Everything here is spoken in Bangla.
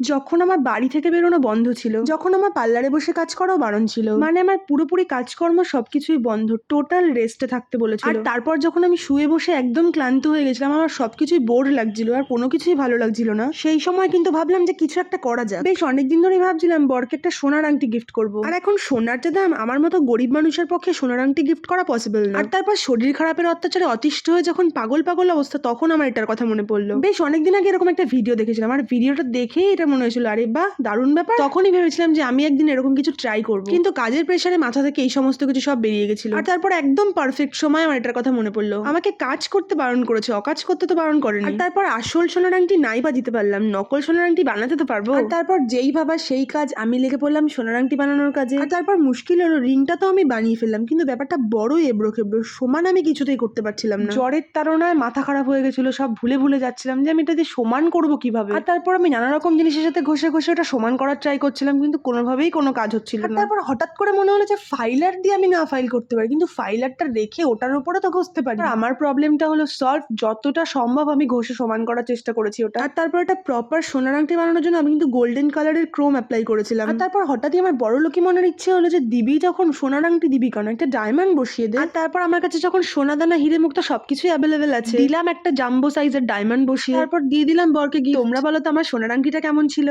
যখন আমার বাড়ি থেকে বেরোনো বন্ধ ছিল, যখন আমার পার্লারে বসে কাজ করাও বারণ ছিল মানে আমার পুরোপুরি কাজকর্ম সবকিছুই বন্ধ টোটাল রেস্টে থাকতে বলেছিল। আর তারপর যখন আমি শুয়ে বসে একদম ক্লান্ত হয়ে গেছিলাম, আমার সবকিছুই বোর লাগছিল আর কোনো কিছুই ভালো লাগছিল না। সেই সময় কিন্তু ভাবলাম যে কিছু একটা করা যাক। বেশ অনেকদিন ধরেই ভাবছিলাম, বরকে একটা সোনার আংটি গিফট করব। আর এখন সোনার যে দাম, আমার মতো গরিব মানুষের পক্ষে সোনার আংটি গিফট করা পসিবল না। আর তারপর শরীর খারাপের অত্যাচারে অতিষ্ঠ হয়ে যখন পাগল পাগল অবস্থা, তখন আমার এটার কথা মনে পড়ল। বেশ অনেকদিন আগে এরকম একটা ভিডিও দেখেছিলাম, আর ভিডিওটা দেখেই এটা মনে হয়েছিল আরে বাহ দারুণ ব্যাপার। তখনই ভেবেছিলাম যে আমি একদিন এরকম কিছু ট্রাই করব। কিন্তু কাজের প্রেশারে মাথা থেকে এই সমস্ত কিছু সব বেরিয়ে গেছিল। আর তারপর একদম পারফেক্ট সময় আমার এটার কথা মনে পড়ল। আমাকে কাজ করতে বারণ করেছে অকাজ করতে তো বারণ করেনি। আর তারপর আসল সোনার আংটি নাই বা দিতে পারলাম নকল সোনার আংটি বানাতে তো পারব। আর তারপর যেই ভাবা সেই কাজ আমি লেগে পড়লাম সোনার আংটি বানানোর কাজে। আর তারপর মুশকিল হলো রিংটা তো আমি বানিয়ে ফেললাম কিন্তু ব্যাপারটা বড়ই এবড়ো খেবড়ো সমান আমি কিছুতেই করতে পারছিলাম না। জ্বরের তাড়নায় মাথা খারাপ হয়ে গেছিল সব ভুলে ভুলে যাচ্ছিলাম যে আমি এটা দিয়ে সমান করব কীভাবে? আর তারপর আমি নানা রকম জিনিসের সাথে ঘষে ঘষে ওটা সমান করার ট্রাই করছিলাম কিন্তু কোনোভাবেই কোনো কাজ হচ্ছিল না। তারপর হঠাৎ করে মনে হলো যে ফাইলার দিয়ে আমি না ফাইল করতে পারি কিন্তু ফাইলারটা রেখে ওটার উপরে তো ঘষতে পারি। আর আমার প্রবলেমটা হলো সলভ যতটা সম্ভব আমি ঘষে সমান করার চেষ্টা করেছি ওটা। আর তারপর একটা প্রপার সোনার আংটি বানানোর জন্য আমি কিন্তু গোল্ডেন কালারের ক্রোম অ্যাপ্লাই করেছিলাম। আর তারপর হঠাৎই আমার বড় লোকি মনের ইচ্ছে হলো যে দিবি যখন সোনার আংটি দিবি কেন? একটা ডায়মন্ড বসিয়ে দে। আর তারপর আমার কাছে যখন সোনা দানা হিরে মুক্ত সবকিছুই অ্যাভেলেবেল আছে দিলাম একটা জাম্বো সাইজের ডায়মন্ড বসিয়ে। তারপর দিয়ে দিলাম বরকে গিয়ে। তোমরা বলো তো আমার সোনার আংটিটা কেমন ছিল?